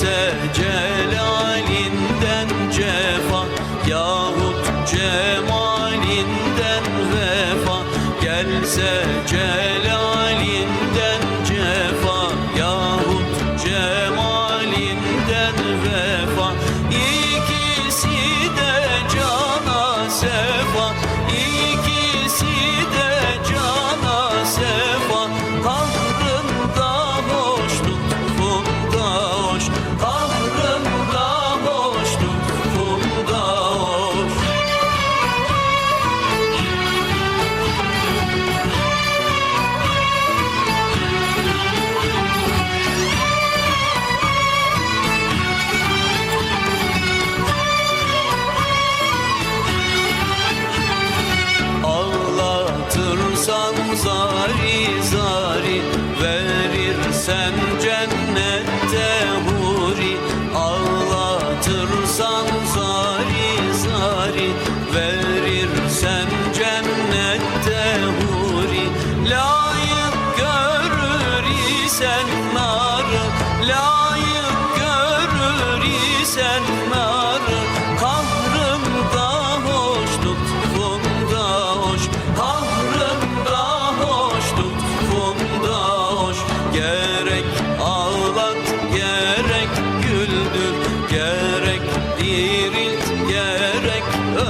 ise celalinden cefa Yahut cemalinden vefa. Gelse celalinden Ağlatırsan zari zari Verirsen cennette huri. Ağlatırsan zari zari Verirsen cennette huri. Layık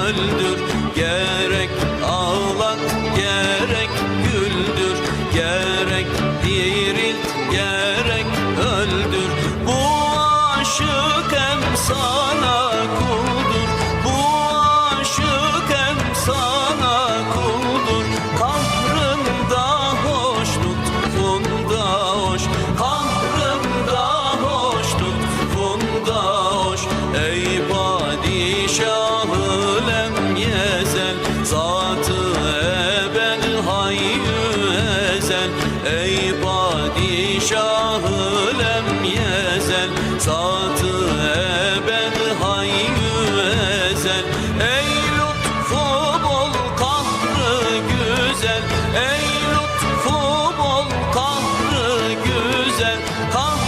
öldür Gerek ağlat gerek güldür. Gerek dirilt gerek öldür. Bu aşık hem sana kuldur. Bu aşık hem sana kuldur. Kahrında hoş lütfunda hoş. Kahrında hoş lütfunda hoş. Ey Ey padişahı lem yezel Zatı ebed hayyü ezel Ey lütfu bol kahrı güzel Ey lütfu bol kahrı güzel. Kahrında